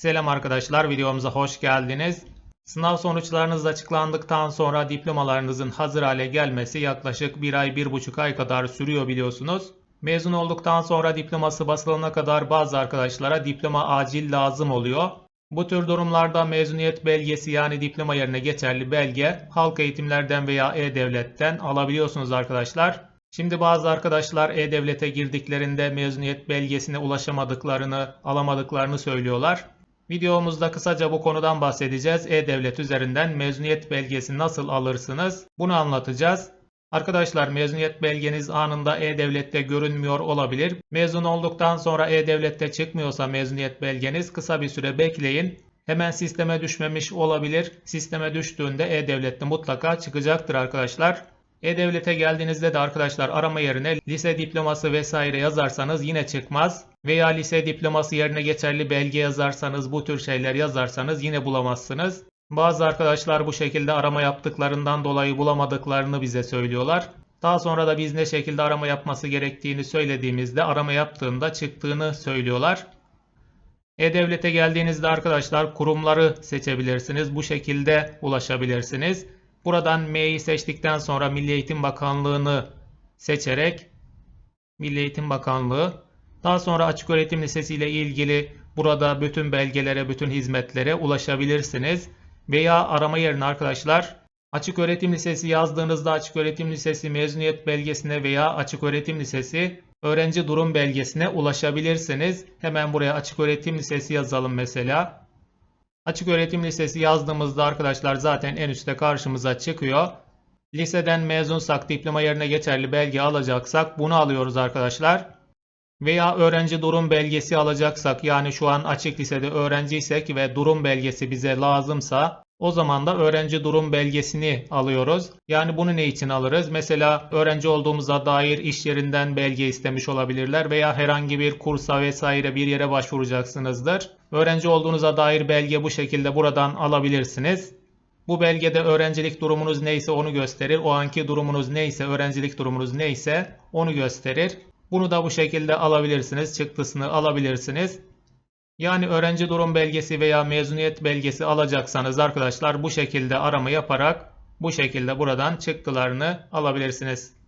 Selam arkadaşlar, videomuza hoş geldiniz. Sınav sonuçlarınız açıklandıktan sonra diplomalarınızın hazır hale gelmesi yaklaşık 1 ay, 1,5 ay kadar sürüyor biliyorsunuz. Mezun olduktan sonra diploması basılana kadar bazı arkadaşlara diploma acil lazım oluyor. Bu tür durumlarda mezuniyet belgesi yani diploma yerine geçerli belge halk eğitimlerden veya e-devletten alabiliyorsunuz arkadaşlar. Şimdi bazı arkadaşlar e-devlete girdiklerinde mezuniyet belgesine ulaşamadıklarını, alamadıklarını söylüyorlar. Videomuzda kısaca bu konudan bahsedeceğiz. E-Devlet üzerinden mezuniyet belgesi nasıl alırsınız? Bunu anlatacağız. Arkadaşlar mezuniyet belgeniz anında E-Devlet'te görünmüyor olabilir. Mezun olduktan sonra E-Devlet'te çıkmıyorsa mezuniyet belgeniz kısa bir süre bekleyin. Hemen sisteme düşmemiş olabilir. Sisteme düştüğünde E-Devlet'te mutlaka çıkacaktır arkadaşlar. E-Devlet'e geldiğinizde de arkadaşlar arama yerine lise diploması vesaire yazarsanız yine çıkmaz. Veya lise diploması yerine geçerli belge yazarsanız bu tür şeyler yazarsanız yine bulamazsınız. Bazı arkadaşlar bu şekilde arama yaptıklarından dolayı bulamadıklarını bize söylüyorlar. Daha sonra da biz ne şekilde arama yapması gerektiğini söylediğimizde arama yaptığında çıktığını söylüyorlar. E-Devlet'e geldiğinizde arkadaşlar kurumları seçebilirsiniz. Bu şekilde ulaşabilirsiniz. Buradan M'yi seçtikten sonra Milli Eğitim Bakanlığı'nı seçerek Milli Eğitim Bakanlığı daha sonra açık öğretim lisesi ile ilgili burada bütün belgelere, bütün hizmetlere ulaşabilirsiniz. Veya arama yerine arkadaşlar açık öğretim lisesi yazdığınızda açık öğretim lisesi mezuniyet belgesine veya açık öğretim lisesi öğrenci durum belgesine ulaşabilirsiniz. Hemen buraya açık öğretim lisesi yazalım mesela. Açık öğretim lisesi yazdığımızda arkadaşlar zaten en üstte karşımıza çıkıyor. Liseden mezunsak diploma yerine geçerli belge alacaksak bunu alıyoruz arkadaşlar. Veya öğrenci durum belgesi alacaksak yani şu an açık lisede öğrenciysek ve durum belgesi bize lazımsa o zaman da öğrenci durum belgesini alıyoruz. Yani bunu ne için alırız? Mesela öğrenci olduğumuza dair iş yerinden belge istemiş olabilirler veya herhangi bir kursa vesaire bir yere başvuracaksınızdır. Öğrenci olduğunuza dair belge bu şekilde buradan alabilirsiniz. Bu belgede öğrencilik durumunuz neyse onu gösterir. O anki durumunuz neyse, öğrencilik durumunuz neyse onu gösterir. Bunu da bu şekilde alabilirsiniz. Çıktısını alabilirsiniz. Yani öğrenci durum belgesi veya mezuniyet belgesi alacaksanız arkadaşlar bu şekilde arama yaparak bu şekilde buradan çıktılarını alabilirsiniz.